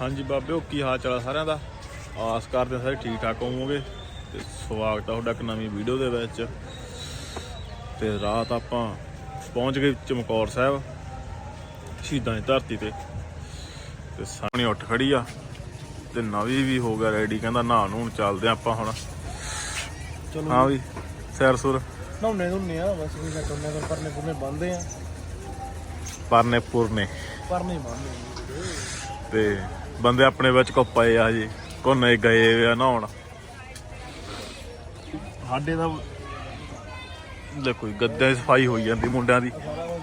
ਹਾਂਜੀ ਬਾਬਿਓ ਕੀ ਹਾਲ ਚਾਲ ਸਾਰਿਆਂ ਦਾ? ਆਸ ਕਰਦੇ ਸਾਰੇ ਠੀਕ ਠਾਕ ਹੋਵੋਗੇ ਤੇ ਸਵਾਗਤ ਆ ਤੁਹਾਡਾ ਇੱਕ ਨਵੀਂ ਵੀਡੀਓ ਦੇ ਵਿੱਚ। ਤੇ ਰਾਤ ਆਪਾਂ ਪਹੁੰਚ ਗਏ ਚਮਕੌਰ ਸਾਹਿਬ ਸ਼ਹੀਦਾਂ ਦੀ ਧਰਤੀ ਤੇ। ਤੇ ਸਾਹਮਣੇ ਉੱਠ ਖੜੀ ਆ ਤੇ ਨਵੀਂ ਵੀ ਹੋ ਗਿਆ ਰੈਡੀ ਕਹਿੰਦਾ ਨਹਾ ਨੂੰ ਚੱਲਦੇ ਆਪਾਂ ਹੁਣ। ਚਲੋ। ਹਾਂ ਵੀ ਸੈਰ ਸੁਰ। ਨਹਾਉਣੇ ਧੁੰਨੇ ਆ ਬਸ ਵੀ ਕਰਨੇ ਫਿਰ ਪਰਨੇ ਪੁਰਨੇ ਬੰਦੇ ਆ। ਪਰਨੇ ਪੁਰਨੇ। ਪਰਨੇ ਬੰਦੇ ਤੇ ਬੰਦੇ ਆਪਣੇ ਵਿੱਚ ਕੋ ਪਏ ਆ ਜੀ ਕੋਨੇ ਗਏ ਆ ਨਹਾਉਣ। ਸਾਡੇ ਦਾ ਦੇਖੋ ਜੀ, ਗੱਦਿਆਂ ਦੀ ਸਫ਼ਾਈ ਹੋਈ ਜਾਂਦੀ ਮੁੰਡਿਆਂ ਦੀ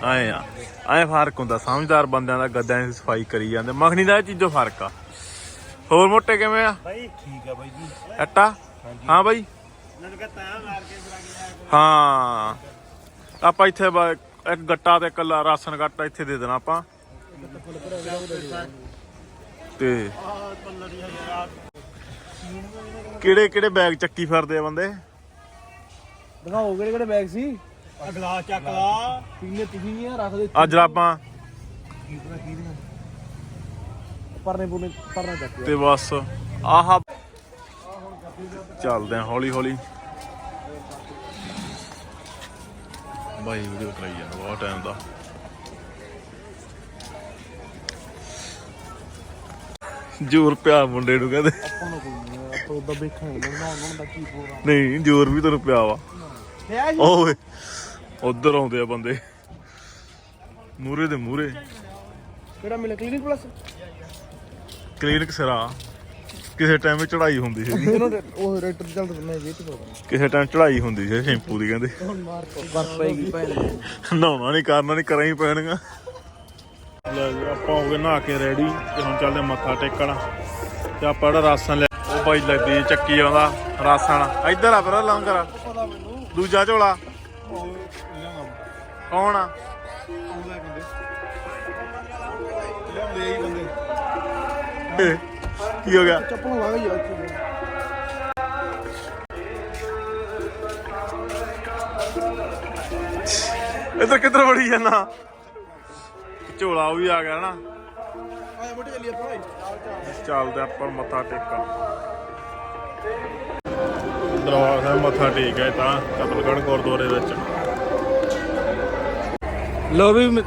ਆਏ ਆ। ਐ ਫ਼ਰਕ ਹੁੰਦਾ ਸਮਝਦਾਰ ਬੰਦਿਆਂ ਦਾ ਗੱਦਿਆਂ ਦੀ ਸਫ਼ਾਈ ਕਰੀ ਜਾਂਦੇ। ਮੱਖਣੀ ਦਾ ਇਹ ਚੀਜ਼ੋਂ ਫ਼ਰਕ ਆ। ਹੋਰ ਮੋਟੇ ਕਿਵੇਂ ਆ? ਬਾਈ ਠੀਕ ਆ ਬਾਈ ਜੀ। ਅੱਟਾ ਹਾਂ ਬਾਈ। ਹਾਂ। ਆਪਾਂ ਇੱਥੇ ਇੱਕ ਗੱਟਾ ਤੇ ਇਕੱਲਾ ਰਾਸ਼ਨ ਗੱਟਾ ਇੱਥੇ ਦੇ ਦੇਣਾ ਆਪਾਂ। ਤੇ ਕਿਹੜੇ ਕਿਹੜੇ ਬੈਗ ਚੱਕੀ ਫਿਰਦੇ ਆ ਬੰਦੇ? ਦਿਖਾਓ ਕਿਹੜੇ ਕਿਹੜੇ ਬੈਗ ਸੀ। ਅਗਲਾ ਚੱਕ ਲਾ। ਪੀਨੇ ਤੁਸੀਂ ਆ ਰੱਖ ਦੇ ਅੱਜ ਆਪਾਂ ਪਰਨੇ ਪੁਰਨੇ ਪਰਨਾ ਚੱਕ ਤੇ ਬਸ ਆਹ। ਚੱਲਦੇ ਆ ਹੌਲੀ ਹੌਲੀ। ਬਾਈ ਵੀਡੀਓ ਕਰਾਈ ਜਾਂਦਾ ਬਹੁਤ ਟਾਈਮ ਦਾ। ਜੋਰ ਪਿਆ ਮੁੰਡੇ ਨੂੰ ਕਹਿੰਦੇ। ਆਪਾਂ ਨੂੰ ਕੋਈ ਨਹੀਂ ਆਪਾਂ ਉਦਾਂ ਵੇਖਾਂਗੇ ਨਹਾਉਣ ਨਹਾਉਣ ਦਾ ਕੀ ਪ੍ਰੋਗਰਾਮ ਨਹੀਂ ਜੋਰ ਵੀ ਤੈਨੂੰ ਪਿਆ ਵਾ। ਜੀ ਓਏ ਉਧਰ ਆਉਂਦੇ ਆ ਬੰਦੇ। ਮੂਰੇ ਦੇ ਮੂਰੇ ਕਿਹੜਾ ਮਿਲਿਆ ਕਲੀਨਿਕ ਪਲੱਸ? ਕਲੀਨਿਕ ਸਿਰਾ। ਕਿਸੇ ਟਾਈਮ ਵਿੱਚ ਚੜਾਈ ਹੁੰਦੀ ਸੀ। ਇਹਨੂੰ ਉਹ ਰੇਟਰ ਚੱਲ ਮੈਂ ਵੇਚ ਪਾਉਂਦਾ ਕਿਸੇ ਟਾਈਮ ਚੜਾਈ ਹੁੰਦੀ ਸੀ ਸ਼ੈਂਪੂ ਦੀ ਕਹਿੰਦੇ। ਹੁਣ ਮਾਰ ਵਰਤ ਪਏਗੀ ਭੈਣ ਨਹਾਉਣਾ ਨਹੀਂ ਕਰਨਾ ਨਹੀਂ ਕਰਾਂ ਹੀ ਪੈਣਗਾ ਲੈ ਜੀ, ਆਪਾਂ ਹੋ ਗਏ ਨਹਾ ਕੇ ਰੈਡੀ ਤੇ ਹੁਣ ਚੱਲਦੇ ਮੱਥਾ ਟੇਕਣ। ਤੇ ਆਪਾਂ ਜਿਹੜਾ ਰਾਸ਼ਨ ਲੈ ਉਹ ਭਾਈ ਲੱਦੀ ਚੱਕੀ ਆਉਂਦਾ ਰਾਸ਼ਨ। ਇੱਧਰ ਆ ਫਿਰ ਲੰਗਰ ਦੂਜਾ ਝੋਲਾ। ਕੌਣ ਆ? ਕੀ ਹੋ ਗਿਆ? ਚੱਪਲ ਵਾ ਗਈ ਇੱਥੇ ਇੱਧਰ ਕਿੱਧਰ ਵੜੀ ਜਾਣਾ ਝੋਲਾ ਉਹ ਵੀ ਆ ਗਿਆ ਨਾ। ਆਇਆ ਮੋਟੀ ਚੱਲੀ ਆਪਾਂ ਚੱਲਦੇ ਆਪਾਂ ਮੱਥਾ ਟੇਕਣ। ਦਰਬਾਰ ਸਾਹਿਬ ਮੱਥਾ ਟੇਕ ਗਏ ਤਾਂ ਕਤਲਗੜ੍ਹ ਗੁਰਦੁਆਰੇ ਵਿੱਚ। ਲੋ ਵੀ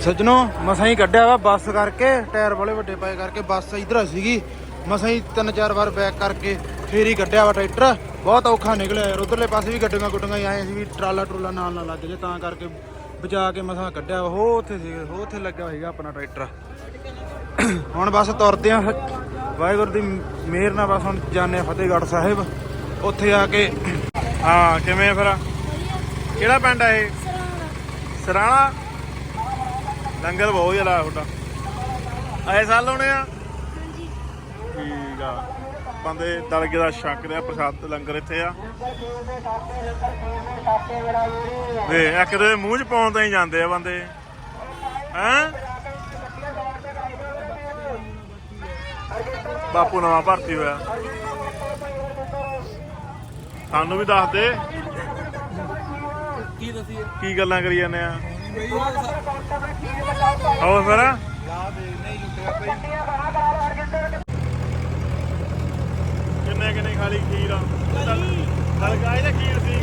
ਸੱਜਣੋ ਮਸਾਂ ਹੀ ਕੱਢਿਆ ਵਾ ਬੱਸ ਕਰਕੇ ਟਾਇਰ ਬੜੇ ਵੱਡੇ ਪਾਏ ਕਰਕੇ ਬੱਸ ਇਧਰ ਸੀਗੀ। ਮਸਾਂ ਹੀ ਤਿੰਨ ਚਾਰ ਵਾਰ ਬੈਕ ਕਰਕੇ ਫੇਰ ਹੀ ਕੱਢਿਆ ਵਾ ਟਰੈਕਟਰ। ਬਹੁਤ ਔਖਾ ਨਿਕਲਿਆ ਯਾਰ ਉਧਰਲੇ ਪਾਸੇ ਵੀ ਗੱਡੀਆਂ ਗੁੱਡੀਆਂ ਆਏ ਸੀ ਵੀ ਟਰਾਲਾ ਟਰੂਲਾ ਨਾਲ ਨਾ ਲੱਗ ਜੇ ਤਾਂ ਕਰਕੇ ਬਚਾ ਕੇ ਮਸਾਂ ਕੱਢਿਆ ਵਾ ਹੋ ਉੱਥੇ ਸੀ ਹੋ ਉੱਥੇ ਲੱਗਿਆ ਹੋਏਗਾ ਆਪਣਾ ਟਰੈਕਟਰ। ਹੁਣ ਬਸ ਤੁਰਦੇ ਆ ਵਾਹਿਗੁਰੂ ਦੀ ਮਿਹਰ ਨਾਲ ਬਸ ਹੁਣ ਜਾਣੇ ਫਤਿਹਗੜ੍ਹ ਸਾਹਿਬ। ਉੱਥੇ ਆ ਕੇ ਹਾਂ ਕਿਵੇਂ ਆ ਫਿਰ? ਕਿਹੜਾ ਪਿੰਡ ਆ ਇਹ? ਸਰਾਣਾ। ਲੰਗਰ ਬਹੁਤ ਜ਼ਿਆਦਾ ਤੁਹਾਡਾ। ਆਏ ਸਾਲ ਲਾਉਣੇ ਆ? ਠੀਕ ਆ। ਬੰਦੇ ਦਲਗੇ ਦਾ ਛੱਕ ਰਿਹਾ ਪ੍ਰਸ਼ਾਦ ਲੰਗਰ ਇੱਥੇ ਆ। ਵੇ ਇੱਕ ਦੇ ਮੂੰਹ ਚ ਪਾਉਣ ਤਾਂ ਹੀ ਜਾਂਦੇ ਆ ਬੰਦੇ। ਹੈਂ? ਬਾਪੂ ਨਵਾਂ ਭਰਤੀ ਹੋਇਆ। ਸਾਨੂੰ ਵੀ ਦੱਸ ਦੇ। ਕੀ ਦਸੀਏ? ਕੀ ਗੱਲਾਂ ਕਰੀ ਜਾਂਦੇ ਆ? ਹੋਰ ਫਿਰ? ਕਿੰਨੇ ਕਿੰਨੇ ਖਾਲੀ ਖੀਰ ਆ? ਦਲਗਾਈ ਦਾ ਖੀਰ ਸੀ?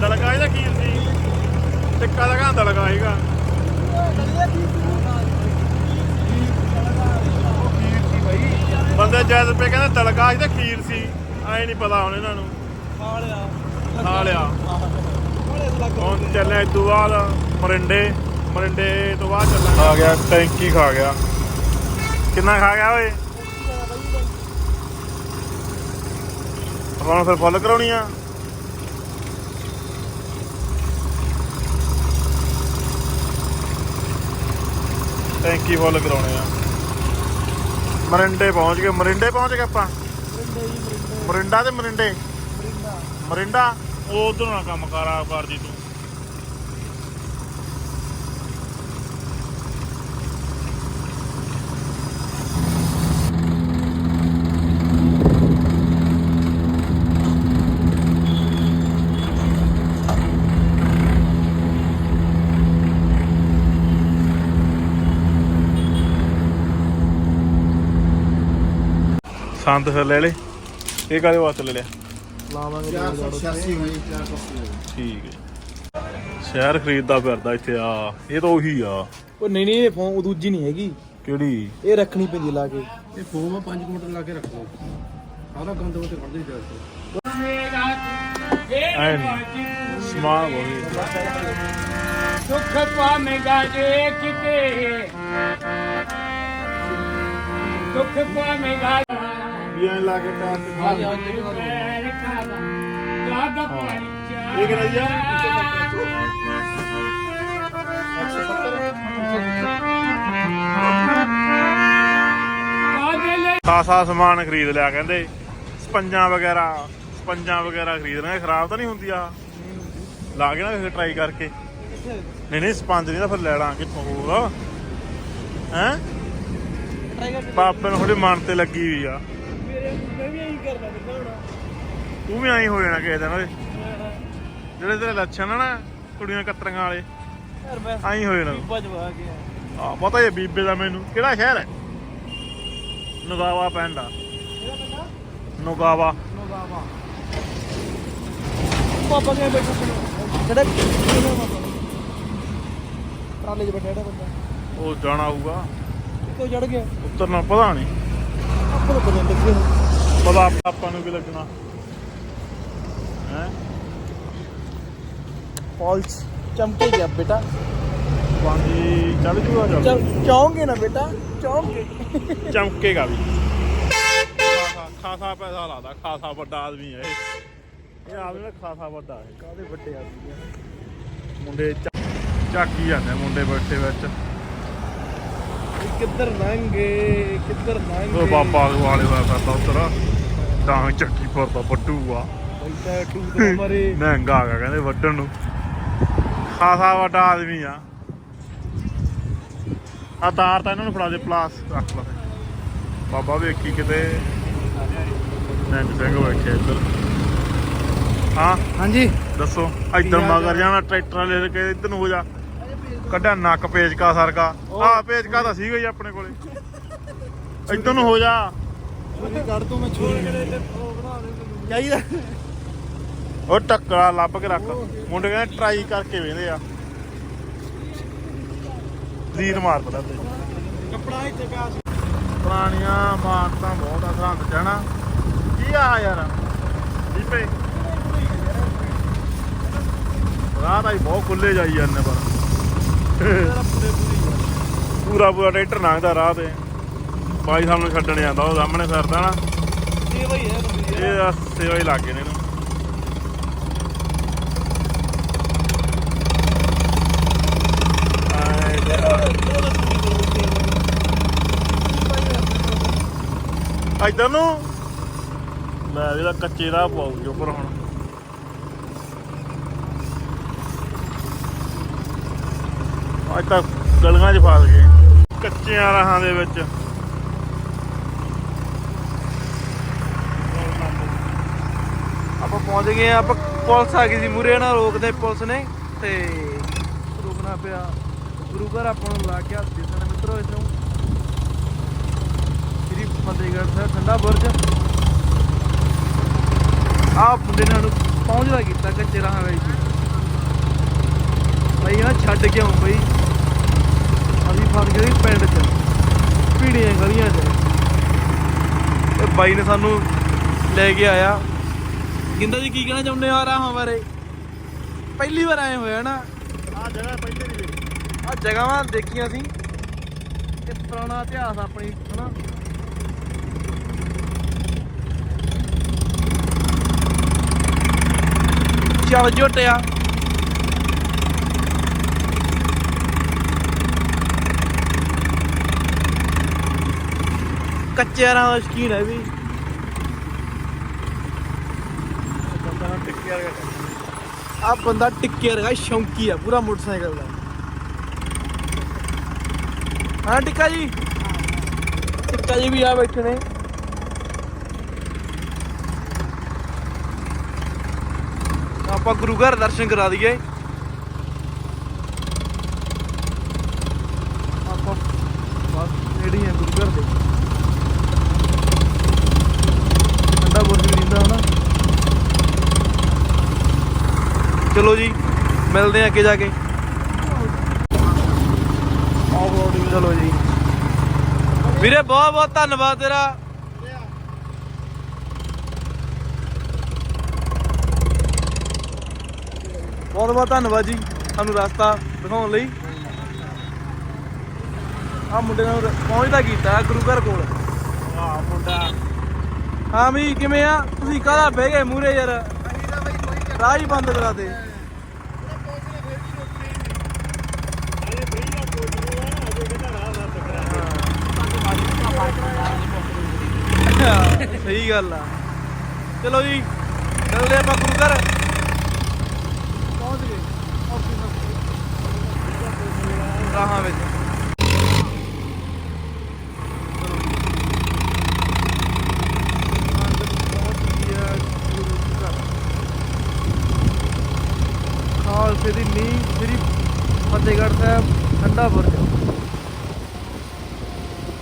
ਦਲਗਾਈ ਦਾ ਖੀਰ ਸੀ? ਟਿੱਕਾ ਦਾ ਘਾਂ ਦਲਗਾ ਬੰਦੇ ਜੈਦ ਪੇ ਕਹਿੰਦੇ ਦਲਗਾ ਸੀ ਖੀਰ ਸੀ। ਐ ਨਹੀਂ ਪਤਾ ਹੁਣ ਇਹਨਾਂ ਨੂੰ। ਖਾ ਲਿਆ ਖਾ ਲਿਆ ਹੁਣ ਚੱਲੇ ਇਦੋਂ ਬਾਅਦ ਮਰਿੰਡੇ। ਮਰਿੰਡੇ ਤੋਂ ਬਾਅਦ ਚੱਲਾਂਗੇ। ਆ ਗਿਆ, ਟੈਂਕੀ ਖਾ ਗਿਆ। ਕਿੰਨਾ ਖਾ ਗਿਆ ਓਏ? ਹੁਣ ਫਿਰ ਫੁੱਲ ਕਰਾਉਣੀ ਆ ਟੈਂਕੀ ਫੁੱਲ ਕਰਾਉਣੇ ਆ। ਮਰਿੰਡੇ ਪਹੁੰਚ ਗਏ। ਮਰਿੰਡੇ ਪਹੁੰਚ ਗਏ ਆਪਾਂ? ਮਰਿੰਡਾ ਤੇ ਮਰਿੰਡੇ? ਮਰਿੰਡਾ। ਉਹ ਉਧਰ ਨਾ ਕੰਮ ਕਰ ਕਰਦੀ ਤੂੰ। ਸੰਦ ਫਿਰ ਲੈ ਲੈ। ਇਹ ਕਾਦੇ ਵਾਸਤੇ ਲੈ ਲਿਆ? ਲਾਵਾਂਗੇ 486 ਹੋਈ 480 ਠੀਕ ਹੈ। ਸ਼ਹਿਰ ਖਰੀਦਦਾ ਫਿਰਦਾ ਇੱਥੇ ਆ ਇਹ ਤਾਂ ਉਹੀ ਆ। ਉਹ ਨਹੀਂ ਨਹੀਂ ਇਹ ਫੋਨ ਦੂਜੀ ਨਹੀਂ ਹੈਗੀ। ਕਿਹੜੀ? ਇਹ ਰੱਖਣੀ ਪੈਂਦੀ ਲਾ ਕੇ। ਇਹ ਫੋਮ 5 ਮਿੰਟ ਲਾ ਕੇ ਰੱਖ। ਲਓ ਸਾਰਾ ਗੰਦ ਉਹ ਤੇ ਕੱਢ ਦੇ ਐ ਸਮਾਨ ਉਹੀ ਸੁਖ ਪਾਵੇਂਗਾ ਜੇ ਕਿਤੇ। ਸੁਖ ਪਾਵੇਂਗਾ ਵੀ ਐ ਲਾ ਕੇ ਟਾਸ ਖਾਦਾ ਕਾਦਾ ਪਾਣੀ ਇਹ ਕਿਹੜਾ ਜੀ ਆ? ਖਾਸਾ ਸਮਾਨ ਖਰੀਦ ਲਿਆ ਕਹਿੰਦੇ। ਸਪੰਜਾਂ ਵਗੈਰਾ ਸਪੰਜਾਂ ਵਗੈਰਾ ਖਰੀਦ ਰਹੇ ਖਰਾਬ ਤਾਂ ਨਹੀਂ ਹੁੰਦੀ ਆ? ਲਾ ਕੇ ਨਾ ਫਿਰ ਟਰਾਈ ਕਰਕੇ। ਨਹੀਂ ਨਹੀਂ ਸਪੰਜ ਨਹੀਂ ਤਾਂ ਫਿਰ ਲੈ ਲਾਂ ਕਿੱਥੋਂ ਹੋਰ ਹੈ ਪਾਪੇ ਨੂੰ ਥੋੜੀ ਮਨ ਤੇ ਲੱਗੀ ਹੋਈ ਆ। ਤੂੰ ਵੀ ਐਂ ਹੋ ਜਾਣਾ ਕਿਸੇ ਦਿਨ ਓਏ। ਜਿਹੜੇ ਤੇਰੇ ਲੱਛਣ ਆ ਨਾ ਕੁੜੀਆਂ ਕਤਰੀਆਂ ਵਾਲੇ ਐਂ ਹੋ ਜਾਣਾ ਆ ਪਤਾ ਇਹ ਬੀਬੇ ਦਾ ਮੈਨੂੰ। ਕਿਹੜਾ ਸ਼ਹਿਰ ਹੈ? ਨਗਾਵਾ ਪਿੰਡ ਆ। ਨਗਾਵਾ। ਪਾਪਾ ਕਿਵੇਂ ਬੈਠਾ ਕਿਹੜਾ ਕਿਹੜਾ ਪਾਪਾ? ਟਰਾਲੇ 'ਚ ਬੈਠਾ ਜਿਹੜਾ ਬੰਦਾ। ਉਹ ਜਾਣਾ ਹੋਊਗਾ। ਕਿੱਥੋਂ ਚੜ ਗਿਆ। ਉਤਰਨਾ ਪਤਾ ਨਹੀਂ। ਆਪਾਂ ਨੂੰ ਪਤਾ ਲੱਗੇ ਪਤਾ ਆਪ- ਆਪਾਂ ਨੂੰ ਕੀ ਲੱਗਣਾ? ਹੈ? ਫਾਲਸ ਚਮਕੇ ਗਿਆ ਬੇਟਾ। ਪਾਣੀ ਚੜ ਜੂਗਾ ਚੱਲ। ਚਮ- ਚੌਂਗੇ ਨਾ ਬੇਟਾ ਚੌਂਗੇ। ਚਮਕੇਗਾ ਵੀ। ਖਾਸਾ ਪੈਸਾ ਲਾਦਾ ਖਾਸਾ ਵੱਡਾ ਆਦਮੀ ਹੈ ਇਹ। ਇਹ ਆਦਮੀ ਨਾ ਖਾਸਾ ਵੱਡਾ ਹੈ। ਕਾਦੇ ਵੱਡੇ ਆਦਮੀ ਆ? ਮੁੰਡੇ ਚੱਕ- ਝਾਕੀ ਜਾਂਦੇ ਮੁੰਡੇ ਬੈਠੇ ਵਿੱਚ। ਕਿੱਧਰ ਲੰਘੇ ਕਿੱਧਰ ਲੰਘੇ? ਉਹ ਬਾਬਾ ਵਾਲੇ ਹੋਇਆ ਫਿਰਦਾ ਉੱਤਰ ਤਾਂ ਚੱਕੀ ਫਿਰਦਾ ਵੱਡੂ ਆ। ਬੈਠਾ ਟੂ ਤੋਂ ਮਰੇ। ਮਹਿੰਗਾ ਆ ਕਹਿੰਦੇ ਵੱਢਣ ਨੂੰ। ਖਾਸਾ ਵੱਡਾ ਆਦਮੀ ਆ। ਆ ਤਾਰ ਤਾਂ ਇਹਨਾਂ ਨੂੰ ਫੜਾ ਦੇ ਪਲਾਸ ਰੱਖ ਲਾ। ਬਾਬਾ ਵੇਖੀ ਕਿਤੇ। ਨੰਦ ਸਿੰਘ ਬੈਠੇ ਇੱਧਰ। ਹਾਂ? ਹਾਂਜੀ। ਦੱਸੋ ਇੱਧਰ ਮਗਰ ਜਾਣਾ ਟਰੈਕਟਰ ਲੈ ਕੇ ਇੱਧਰ ਨੂੰ ਹੋ ਜਾ। ਕੱਢਿਆ ਨੱਕ ਪੇਚਕਾ ਸਰਕਾ। ਆਹ ਪੇਚਕਾ ਤਾਂ ਸੀਗਾ ਹੀ ਆਪਣੇ ਕੋਲੇ। ਇੱਧਰ ਨੂੰ ਹੋ ਜਾ। ਉਹਨੇ ਕੱਢ ਤੋਂ ਮੈਂ ਛੋੜ ਚਾਹੀਦਾ। ਉਹ ਟੱਕਰਾ ਲੱਭ ਕੇ ਰੱਖ। ਮੁੰਡੇ ਕਹਿੰਦੇ ਟਰਾਈ ਕਰਕੇ ਵੇਂਦੇ ਆ। ਲੀਰ ਮਾਰ ਪੜਾ ਤੇ ਕੱਪੜਾ ਇੱਥੇ ਪਿਆ ਸੀ। ਪੁਰਾਣੀਆਂ ਮਾਰਤਾਂ ਬਹੁਤ ਆ ਸਰਹੰਦ ਹਨਾ? ਕੀ ਆ ਯਾਰ? ਦੀਪੇ ਰਾਹ ਤਾਂ ਹੀ ਬਹੁਤ ਖੁੱਲੇ ਜਾਈ ਜਾਂਦੇ ਪਰ। ਪੂਰਾ ਪੂਰਾ ਟਰੈਕਟਰ ਲੰਘਦਾ ਰਾਹ ਤੇ। ਬਾਈ ਸਾਨੂੰ ਛੱਡਣ ਜਾਂਦਾ, ਉਹ ਸਾਹਮਣੇ ਫਿਰਦਾ ਨਾ। ਇਹ ਭਾਈ ਹੈ ਬੰਦੀ ਇਹ ਆ ਸੇਵਾ ਹੀ ਲੱਗੇ ਨੇ ਇਹਨੂੰ। ਆਏ ਨੂੰ। ਲੈ ਇਹਦਾ ਕੱਚੇ ਰਾਹ ਪਾਉ ਜੋ ਪਰ ਹੁਣ। ਅੱਜ ਤੱਕ ਗਲੀਆਂ 'ਚ ਫਸ ਗਏ। ਕੱਚਿਆਂ ਰਾਹਾਂ ਦੇ ਵਿੱਚ। ਆਪਾਂ ਪਹੁੰਚ ਗਏ ਆਪਾਂ ਪੁਲਿਸ ਆ ਗਈ ਸੀ ਮੂਰੇ ਨਾਲ ਰੋਕਦੇ ਪੁਲਿਸ ਨੇ ਤੇ ਰੁਕਣਾ ਪਿਆ। ਗੁਰੂ ਘਰ ਆਪਾਂ ਨੂੰ ਲਾ ਕੇ ਹੱਥ ਦੇ ਮਿੱਤਰੋ ਇਸ ਨੂੰ ਸ੍ਰੀ ਫਤਿਹਗੜ੍ਹ ਸਾਹਿਬ, ਠੰਡਾ ਬੁਰਜ। ਆਹ ਮੁੰਡੇ ਨੇ ਸਾਨੂੰ ਪਹੁੰਚਦਾ ਕੀਤਾ, ਕੱਚੇ ਰਾਹਾਂ ਵਿੱਚ। ਬਈ ਨਾ ਛੱਡ ਕੇ ਆਉਂ ਬਈ। ਅਸੀਂ ਫਸ ਗਏ ਪਿੰਡ 'ਚ ਭੀੜੀਆਂ ਗਲੀਆਂ 'ਚ। ਤੇ ਬਾਈ ਨੇ ਸਾਨੂੰ ਲੈ ਕੇ ਆਇਆ। ਗਿੰਦਾ ਜੀ ਕੀ ਕਹਿਣਾ ਚਾਹੁੰਦੇ ਆ ਰਾਹਾਂ ਬਾਰੇ? ਪਹਿਲੀ ਵਾਰ ਆਏ ਹੋਏ ਆ ਨਾ? ਆ ਜਗ੍ਹਾ ਪਹਿਲੇ ਨਹੀਂ ਵੇਖੀ ਆ ਜਗ੍ਹਾਵਾਂ ਦੇਖੀਆਂ ਸੀ। ਤੇ ਪੁਰਾਣਾ ਇਤਿਹਾਸ ਆਪਣੀ ਹਨਾ? ਚੱਲ ਝੋਟਿਆ ਕੱਚੇ ਰਾਂ ਦਾ ਸ਼ਕੀਨ ਹੈ ਵੀ। ਬੰਦਾ ਨਾਲ ਟਿੱਕਿਆ ਆ ਬੰਦਾ ਟਿੱਕੇ ਰਗਾ ਸ਼ੌਂਕੀ ਆ ਪੂਰਾ ਮੋਟਰਸਾਈਕਲ ਦਾ। ਹਾਂ ਟਿੱਕਾ ਜੀ। ਟਿੱਕਾ ਜੀ ਵੀ ਆ ਬੈਠੇ ਨੇ। ਆਪਾਂ ਗੁਰੂ ਘਰ ਦਰਸ਼ਨ ਕਰਾ ਦਈਏ ਆਪਾਂ ਬਸ ਨੇੜੇ ਹੀ ਆ ਗੁਰੂ ਘਰ ਦੇ ਚਲੋ ਜੀ ਮਿਲਦੇ ਆ ਅੱਗੇ ਜਾ ਕੇ। ਚਲੋ ਜੀ। ਵੀਰੇ ਬਹੁਤ ਬਹੁਤ ਧੰਨਵਾਦ ਤੇਰਾ। ਬਹੁਤ ਬਹੁਤ ਧੰਨਵਾਦ ਜੀ ਸਾਨੂੰ ਰਸਤਾ ਦਿਖਾਉਣ ਲਈ। ਆ ਮੁੰਡੇ ਨਾਲ ਪਹੁੰਚਦਾ ਕੀਤਾ ਗੁਰੂ ਘਰ ਕੋਲ। ਆ ਮੁੰਡਾ। ਹਾਂ ਵੀ ਕਿਵੇਂ ਆ? ਤੁਸੀਂ ਕਾਹਦਾ ਬਹਿ ਗਏ ਮੂਰੇ ਯਾਰ? ਰਾਹ ਹੀ ਬੰਦ ਕਰਾ ਦੇ। ਸਹੀ ਗੱਲ ਆ। ਚਲੋ ਜੀ ਚੱਲਦੇ ਆਪਾਂ ਗੁਰੂ ਘਰ। ਪਹੁੰਚ ਗਏ। ਰਾਹਾਂ ਵਿੱਚ। ਖਾਲਸੇ ਦੀ ਸ੍ਰੀ ਫਤਿਹਗੜ੍ਹ ਸਾਹਿਬ ਠੰਡਾ ਬੁਰਜ ਇਹ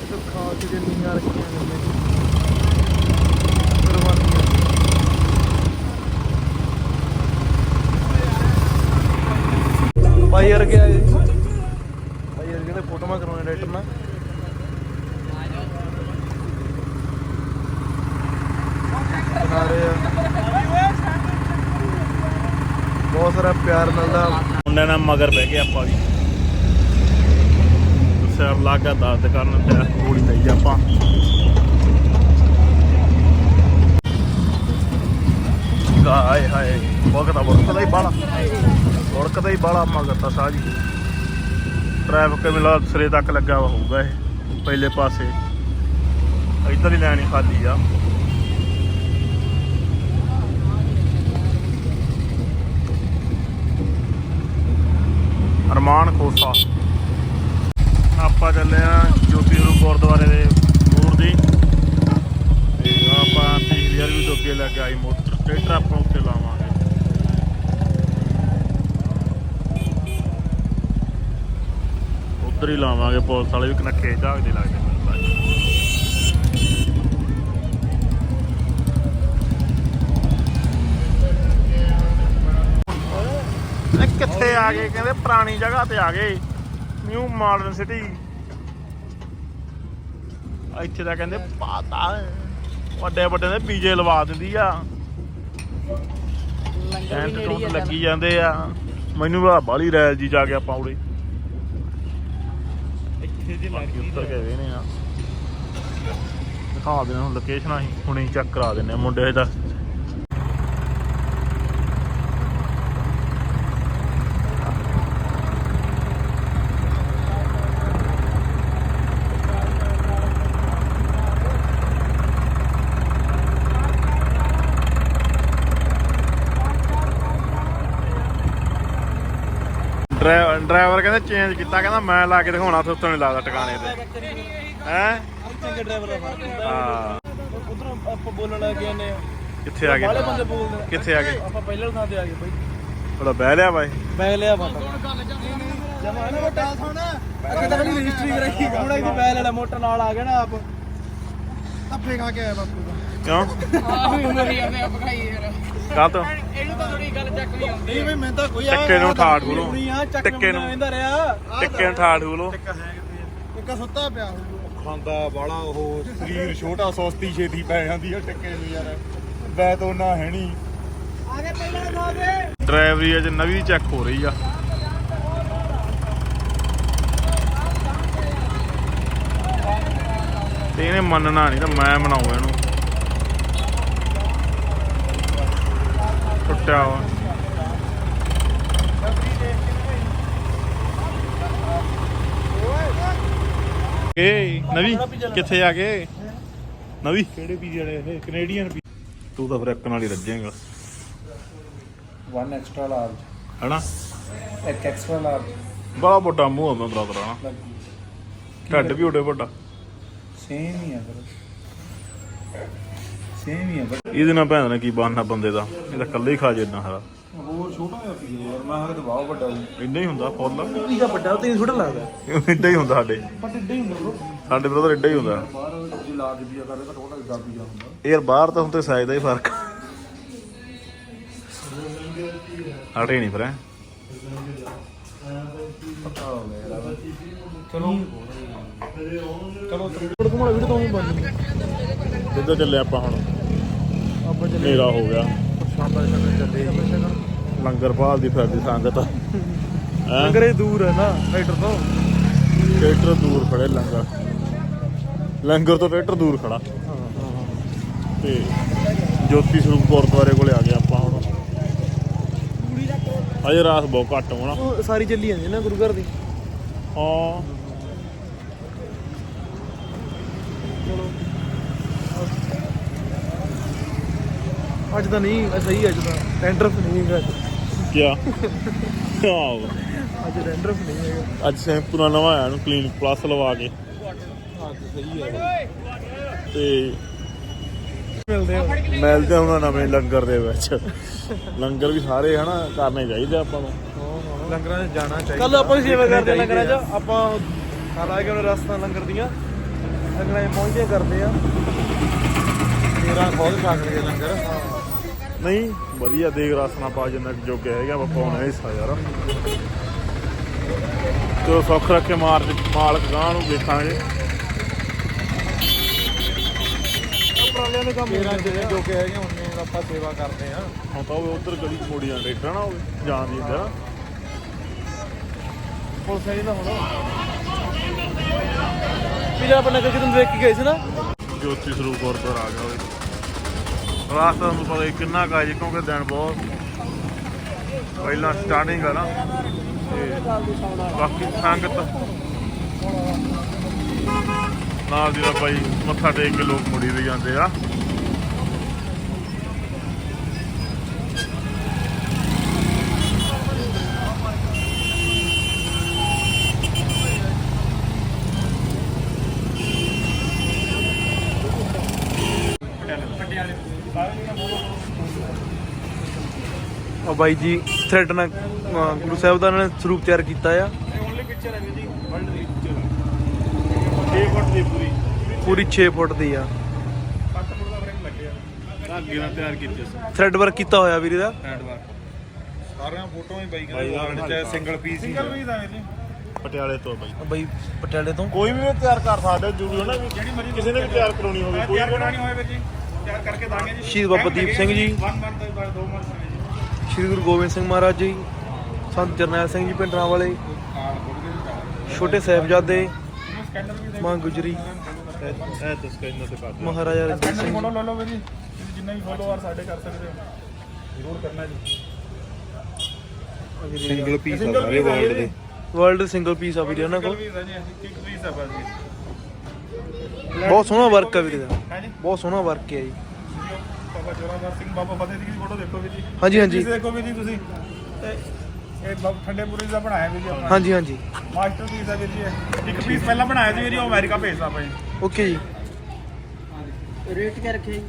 ਤਾਂ ਖਾਲਸੇ ਦੀ ਨੀਂਹਾਂ ਰੱਖੀਆਂ ਗਈਆਂ ਜੀ ਕੁਰਬਾਨੀਆਂ ਭਾਈ ਯਾਰ ਗਿਆ ਭਾਈ ਯਾਰ ਕਹਿੰਦੇ ਫੋਟੋਆਂ ਕਰਾਉਣੇ ਡਾਇਰੈਕਟਰ ਨਾਲ ਬਣਾ ਰਹੇ ਆ ਬਹੁਤ ਸਾਰਾ ਪਿਆਰ ਮਿਲਦਾ ਮੁੰਡੇ ਨਾਲ ਮਗਰ ਬਹਿ ਗਏ ਆਪਾਂ ਵੀ। ਸਿਰ ਲੱਗਾ ਦਰਦ ਕਰਨ ਤੇ ਗੋਲੀ ਲਈ ਆਪਾਂ। ਹਾਏ ਹਾਏ ਵਕਤਾ ਵਕਤਾ ਹੀ ਬਾਲਾ ਵਕਤਾ ਹੀ ਬਾਲਾ ਮਗਰ ਤਾਂ ਸਾਹ ਜੀ। ਟ੍ਰੈਫਿਕ ਮਿਲਾ ਸਿਰੇ ਤੱਕ ਲੱਗਾ ਹੋਊਗਾ ਇਹ, ਪਹਿਲੇ ਪਾਸੇ। ਇੱਧਰ ਹੀ ਲੈਣੀ ਖਾਲੀ ਆ। ਅਰਮਾਨ ਖੋਸਾ। ਆਪਾਂ ਚੱਲੇ ਆ ਜੋਤੀ ਗੁਰੂ ਗੁਰਦੁਆਰੇ ਦੇ ਮੂਰ ਦੀ। ਤੇ ਆਪਾਂ ਪਿਛਲੀ ਵਾਰ ਵੀ ਦੋਗੇ ਅੱਗੇ ਲੱਗ ਆਈ ਮੋਟਰ, ਟਰੈਕਟਰ ਆਪਾਂ ਉੱਤੇ ਲਾਵਾਂਗੇ। ਉੱਧਰ ਹੀ ਲਾਵਾਂਗੇ, ਪੁਲਿਸ ਵਾਲੇ ਵੀ ਕਨੱਖੇ ਝਾਕਦੇ ਲੱਗਦੇ। ਇਹ ਕਿੱਥੇ ਆ ਗਏ? ਕਹਿੰਦੇ ਪੁਰਾਣੀ ਜਗ੍ਹਾ ਤੇ ਆ ਗਏ। ਨਿਊ ਮਾਡਰਨ ਸਿਟੀ ਇੱਥੇ ਤਾਂ ਕਹਿੰਦੇ ਪਾਤਾ। ਵੱਡੇ ਵੱਡੇ ਦੇ ਪੀਜੇ ਲਵਾ ਦਿੰਦੀ ਆ। ਟੈਂਟ ਟੂੰਟ ਲੱਗੀ ਜਾਂਦੇ ਆ। ਮੈਨੂੰ ਬਾ ਬਾਲੀ ਰੈਲ ਜੀ ਜਾ ਕੇ ਆਪਾਂ ਉਰੇ ਇੱਥੇ ਦੀ ਲੱਗੀ ਉੱਤਰ ਕੇ ਵੇਨੇ ਆ। ਦਿਖਾ ਦੇਣਾ ਹੁਣ ਲੋਕੇਸ਼ਨ ਅਸੀਂ ਹੁਣੇ ਚੈੱਕ ਕਰਾ ਦਿੰਨੇ ਆ ਮੁੰਡੇ ਦਾ। ਡਰਾਈਵਰ ਕਹਿੰਦਾ ਚੇਂਜ ਕੀਤਾ ਕਹਿੰਦਾ ਮੈਂ ਲਾ ਕੇ ਦਿਖਾਉਣਾ ਤੇ ਉੱਤੋਂ ਨਹੀਂ ਲੱਗਦਾ ਟਿਕਾਣੇ ਤੇ। ਹੈ? ਚੰਗੇ ਡਰਾਈਵਰ ਦਾ ਫ਼ਰਕ ਹੁੰਦਾ ਹਾਂ। ਉਧਰੋਂ ਆਪਾਂ ਬੋਲਣ ਲੱਗ ਗਏ ਨੇ ਕਿੱਥੇ ਆ ਗਏ? ਬੰਦੇ ਬੋਲਦੇ ਕਿੱਥੇ ਆ ਗਏ? ਆਪਾਂ ਪਹਿਲਾਂ ਥਾਂ ਤੇ ਆ ਗਏ ਬਾਈ। ਉਹਦਾ ਬਹਿ ਲਿਆ ਬਾਈ। ਬੈਗ ਲਿਆ ਬਾਬਾ ਜਮਾ ਹੈ ਨਾ ਬਟਾ ਸੁਣ। ਅੱਗੇ ਤਾਂ ਰਜਿਸਟਰੀ ਕਰਾਈ। ਹੁਣ ਇਹਦੀ ਬੈਗ ਵਾਲਾ ਮੋਟਰ ਨਾਲ ਆ ਗਿਆ ਨਾ ਆਪ। ਧੱਫੇ ਖਾ ਕੇ ਆਇਆ ਬਾਪੂ ਦਾ। ਕਿਉਂ? ਆਹ ਵੀ ਉਮਰ ਆਂਦੇ ਆ ਭਗਾਈ ਯਾਰ। ਕਾਹ ਤੋਂ। ਇਹਨੂੰ ਤਾਂ ਥੋੜੀ ਗੱਲ ਚੱਕ ਨਹੀਂ ਆਉਂਦੀ ਨਹੀਂ ਬਈ ਮੈਂ ਤਾਂ ਕੋਈ ਟਿੱਕੇ ਨੂੰ ਠਾੜ ਬੋਲੋ। ਟਿੱਕੇ ਟਿੱਕੇ ਨੂੰ ਨੂੰ ਆਂਦਾ ਰਿਹਾ। ਟਿੱਕੇ ਨੂੰ ਠਾੜ ਬੋਲੋ। ਟਿੱਕਾ ਸੁੱਤਾ ਪਿਆ ਖਾਂਦਾ ਬਾਲਾ ਉਹ ਸਰੀਰ ਛੋਟਾ ਸੁਸਤੀ ਛੇਤੀ ਪੈ ਜਾਂਦੀ ਆ ਟਿੱਕੇ ਨੂੰ ਯਾਰ। ਬੈ ਤੋਂ ਨਾ ਹੈ ਨਹੀਂ। ਆਗੇ ਪਹਿਲਾਂ ਨਾ ਦੇ। ਡਰਾਈਵਰੀ ਅਜ ਨਵੀਂ ਚੈੱਕ ਹੋ ਰਹੀ ਆ। ਤੇ ਇਹਨੇ ਮੰਨਣਾ ਨਹੀਂ ਤਾਂ ਮੈਂ ਮਨਾਉ ਇਹਨੂੰ। ਟੁੱਟਿਆ ਵਾ ਏ ਨਵੀਂ ਕਿੱਥੇ ਆ ਗਏ? ਨਵੀਂ ਕਿਹੜੇ ਪੀਜ਼ੇ ਵਾਲੇ ਇਹ? ਕੈਨੇਡੀਅਨ ਤੂੰ ਤਾਂ ਫਿਰ ਇੱਕ ਨਾਲ ਹੀ ਰੱਜੇਗਾ। ਵਨ ਐਕਸਟਰਾ ਲਾਰਜ ਹੈਨਾ? ਇੱਕ ਐਕਸਟਰਾ ਲਾਰਜ ਬੜਾ ਵੱਡਾ ਮੂੰਹ ਆ ਮੈਂ ਬਰਾਬਰ ਆ ਢੱਡ ਵੀ ਓਡੇ ਵੱਡਾ। ਸੇਮ ਹੀ ਆ ਫਿਰ। ਸੇਮ ਹੀ ਆ but ਇਹਦੇ ਨਾਲ ਭੈਣ ਨੇ ਕੀ ਬਾਨਾ ਬੰਦੇ ਦਾ? ਇਹ ਤਾਂ ਇਕੱਲੇ ਹੀ ਖਾ ਜੇ ਇੰਨਾ ਹਰਾ ਹੋਰ ਛੋਟਾ ਜਿਹਾ ਪੀਜ਼ਾ ਯਾਰ ਮੈਂ ਹਰ ਬਹੁਤ ਵੱਡਾ ਹੋਊ ਇੰਨਾ ਹੀ ਹੁੰਦਾ ਫੁੱਲ? ਇਹਦਾ ਵੱਡਾ ਤੇ ਥੋੜਾ ਲੱਗਦਾ। ਇੰਨਾ ਹੀ ਹੁੰਦਾ ਸਾਡੇ। ਪਰ ਟਿੱਡੇ ਹੀ ਹੁੰਦਾ bro। ਸਾਡੇ ਬ੍ਰਦਰ ਏਡਾ ਹੀ ਹੁੰਦਾ। ਬਾਹਰ ਜੇ ਲਾਰਜ ਪੀਜ਼ਾ ਕਰਦੇ ਤਾਂ ਥੋੜਾ ਜਿਹਾ ਪੀਜ਼ਾ ਹੁੰਦਾ। ਯਾਰ ਬਾਹਰ ਤਾਂ ਹੁਣ ਤੇ ਸਾਈਜ਼ ਦਾ ਹੀ ਫ਼ਰਕ। ਹਟੇ ਨਹੀਂ ਫਿਰ ਹੈਂ। ਘੁਮਾਉਣਾ ਵੀਡੀਓ ਤੋਂ ਹੀ ਬਣ ਕਿੱਧਰ ਚੱਲੇ ਆਪਾਂ ਹੁਣ? ਆਪਾਂ ਚੱਲੇ ਹਨੇਰਾ ਹੋ ਗਿਆ। ਚੱਲੇ ਲੰਗਰ ਭਾਲ ਦੀ ਫਿਰਦੀ ਸੰਗਤ। ਹੈਂ? ਲੰਗਰੇ ਦੂਰ ਹੈ ਨਾ ਰਾਈਡਰ ਤੋਂ। ਟਰੈਕਟਰ ਦੂਰ ਖੜੇ ਲੰਗਰ। ਲੰਗਰ ਤੋਂ ਟਰੈਕਟਰ ਦੂਰ ਖੜਾ। ਤੇ ਜੋਤੀ ਸਰੂਪ ਗੁਰਦੁਆਰੇ ਕੋਲੇ ਆ ਗਏ ਆਪਾਂ ਹੁਣ। ਅਜੇ ਰਾਤ। ਬਹੁਤ ਘੱਟ ਹੋਣਾ। ਸਾਰੀ ਚੱਲੀ ਜਾਂਦੀ ਨਾ ਗੁਰੂ ਘਰ ਦੀ? ਹਾਂ। ਅੱਜ ਤਾਂ ਨਹੀਂ ਸਹੀ ਅੱਜ ਤਾਂ ਟੈਂਡਰਫ ਨਹੀਂ ਹੈਗਾ ਅੱਜ। ਕਿਆ? ਆਹ। ਅੱਜ ਟੈਂਡਰਫ ਨਹੀਂ ਹੈਗਾ। ਅੱਜ ਸ਼ੈਂਪੂ ਨਾਲ ਨਵਾਇਆ ਨੂੰ ਕਲੀਨ ਪਲੱਸ ਲਵਾ ਕੇ। ਤੇ ਮਿਲਦੇ ਆ। ਮਿਲਦੇ ਹੁਣ ਨਵੇਂ ਲੰਗਰ ਦੇ ਵਿੱਚ। ਲੰਗਰ ਵੀ ਸਾਰੇ ਹਨਾ ਕਰਨੇ ਚਾਹੀਦੇ ਆਪਾਂ ਨੂੰ। ਲੰਗਰਾਂ 'ਚ ਜਾਣਾ ਚਾਹੀਦਾ। ਕੱਲ ਆਪਾਂ ਵੀ ਸੇਵਾ ਕਰਦੇ ਆ ਲੰਗਰਾਂ 'ਚ। ਆਪਾਂ ਹਾਲਾ ਕੇ ਉਹ ਰਸਤਾ ਲੰਗਰ ਦੀਆਂ। ਲੰਗਰਾਂ 'ਚ ਪਹੁੰਚੇ ਕਰਦੇ ਆ। ਤੇਰਾ ਖੋਲ ਸਕਦੇ ਲੰਗਰ। ਨਹੀਂ ਵਧੀਆ ਦੇਗ ਰਸਨਾ ਪਾ ਜਿੰਨਾ ਕੁ ਜੋਗੇ ਹੈਗੇ ਆਪਾਂ ਪਾਉਣਾ ਹਿੱਸਾ ਯਾਰ। ਤੇ ਸੁੱਖ ਰੱਖੇ ਮਾਰ ਮਾਲਕ ਗਾਂ ਨੂੰ ਦੇਖਾਂਗੇ ਉਪਰਾਲਿਆਂ ਦੇ ਕੰਮ ਤੇਰਾ ਜਿਹੜੇ ਜੋ ਕਿ ਹੈਗੇ ਉਹਨੇ ਆਪਾਂ ਸੇਵਾ ਕਰਦੇ ਆ ਹੁਣ ਤਾਂ ਉਹ ਉਧਰ ਗਲੀ ਚ ਮੋੜੀ ਜਾਂਦੇ ਟਣਾ ਹੋਵੇ ਜਾਣ ਦੀ ਇੱਧਰ ਪੁਲਿਸ ਆਈ ਨਾ ਹੁਣ। ਵੀ ਆਪਾਂ ਨਗਰ ਕੀਰਤਨ ਦੇਖ ਕੇ ਗਏ ਸੀ ਨਾ? ਜੋਤੀ ਸਰੂਪ ਗੁਰਦੁਆਰਾ ਆ ਗਿਆ ਹੋਵੇ ਰਾਸਤਾ ਨੂੰ ਪਤਾ ਨੀ ਕਿੰਨਾ ਕਾ ਜੀ, ਕਿਉਂਕਿ ਦਿਨ ਬਹੁਤ ਪਹਿਲਾਂ ਸਟਾਰਟਿੰਗ ਆ ਨਾ। ਤੇ ਬਾਕੀ ਸੰਗਤ ਨਾਲ ਦੀ ਦਾ ਭਾਈ ਮੱਥਾ ਟੇਕ ਕੇ ਲੋਕ ਮੁੜੀ ਵੀ ਜਾਂਦੇ ਆ। ਉਹ ਬਾਈ ਜੀ ਥ੍ਰੈਡ ਨਾਲ ਅਹ ਗੁਰੂ ਸਾਹਿਬ ਦਾ ਉਹਨਾਂ ਨੇ ਸਰੂਪ ਤਿਆਰ ਕੀਤਾ ਆ। ਓਨਲੀ ਪਿਕਚਰ ਹੈ ਜੀ ਵਰਲਡ ਦੀ ਪਿਕਚਰ 6 ਫੁੱਟ ਦੀ ਪੂਰੀ ਪੂਰੀ 6 ਫੁੱਟ ਦੀ ਆ। 7 ਫੁੱਟ ਦਾ ਫਰੇਮ ਲੱਗਿਆ ਅੱਗੇ ਨਾਲ ਤਿਆਰ ਕੀਤੀ ਸੀ ਥ੍ਰੈਡ ਵਰਕ ਕੀਤਾ ਹੋਇਆ ਵੀਰੇ ਦਾ। ਸਾਰੀਆਂ ਫੋਟੋਆਂ ਹੀ ਬਾਈ ਬਾਈ ਦਾ ਕਹਿੰਦੇ ਚਾਹੇ ਸਿੰਗਲ ਪੀਸ ਹੀ ਸਿੰਗਲ ਵੀ ਦਾ ਜੀ ਪਟਿਆਲੇ ਤੋਂ ਬਾਈ। ਬਾਈ ਪਟਿਆਲੇ ਤੋਂ? ਕੋਈ ਵੀ ਤਿਆਰ ਕਰ ਸਕਦੇ ਜੂਰੀ ਹੋਣਾ ਵੀ ਜਿਹੜੀ ਮਰਜ਼ੀ ਕਿਸੇ ਨੇ ਵੀ ਤਿਆਰ ਕਰਾਉਣੀ ਹੋਵੇ ਕੋਈ ਵੀ ਨਾ। ਹੋਏ ਵੀਰ ਜੀ ਤਿਆਰ ਕਰਕੇ ਦਾਂਗੇ ਜੀ। ਸ਼ਹੀਦ ਬਾਬਾ ਦੀਪ ਸਿੰਘ ਜੀ। 1 ਮੰਥ ਦੇ ਬਾਅਦ 2 ਮੰਥ ਜੀ ਸ਼੍ਰੀ ਗੁਰੂ ਗੋਬਿੰਦ ਸਿੰਘ ਮਹਾਰਾਜ ਜੀ ਸੰਤ ਜਰਨੈਲ ਸਿੰਘ ਜੀ ਪਿੰਡਰਾਂ ਵਾਲੇ ਛੋਟੇ ਸਾਹਿਬਜ਼ਾਦੇ ਮਾਂ ਗੁਜਰੀ ਇਹ ਇਹਨਾਂ ਤੇ। ਮਹਾਰਾਜਾ ਰਣਜੀਤ ਸਿੰਘ। ਫੋਟੋ ਲੈ ਲਓ ਵੀਰ ਜੀ ਤੁਸੀਂ ਜਿੰਨੇ ਵੀ ਫੋਲੋਅਰ ਸਾਡੇ ਕਰ ਸਕਦੇ ਹੋ। ਜ਼ਰੂਰ ਕਰਨਾ ਜੀ। ਸਿੰਗਲ ਪੀਸ ਆ ਸਾਰੇ ਵਰਲਡ ਦੇ। ਵਰਲਡ ਸਿੰਗਲ ਪੀਸ ਆ ਵੀਰੇ ਉਹਨਾਂ ਕੋਲ? ਆ ਆ ਬਹੁਤ ਸੋਹਣਾ ਵਰਕ ਆ ਵੀਰੇ। ਦਾ ਹੈ ਜੀ? ਬਹੁਤ ਸੋਹਣਾ ਵਰਕ ਹੈ ਜੀ। ਬਾਬਾ ਜੋਰਾਵਰ ਸਿੰਘ ਬਾਬਾ ਫਤਿਹ ਸਿੰਘ ਦੀ ਫੋਟੋ ਦੇਖੋ ਵੀਰ ਜੀ। ਹਾਂਜੀ ਹਾਂਜੀ। ਪੀਸ ਦੇਖੋ ਵੀਰ ਜੀ ਤੁਸੀਂ। ਇਹ- ਇਹ ਬਾਬਾ ਠੰਡੇਪੁਰੀ ਦਾ ਬਣਾਇਆ ਵੀਰ ਜੀ ਆਪਣਾ। ਹਾਂਜੀ ਹਾਂਜੀ। ਮਾਸਟਰ ਪੀਸ ਆ ਵੀਰ ਜੀ ਇਹ। ਇੱਕ ਪੀਸ ਪਹਿਲਾਂ ਬਣਾਇਆ ਸੀ ਵੀਰ ਜੀ ਉਹ ਅਮਰੀਕਾ ਭੇਜਦਾ ਆਪਾਂ ਜੀ। ਓਕੇ ਜੀ। ਰੇਟ ਕਿਆ ਰੱਖਿਆ ਜੀ?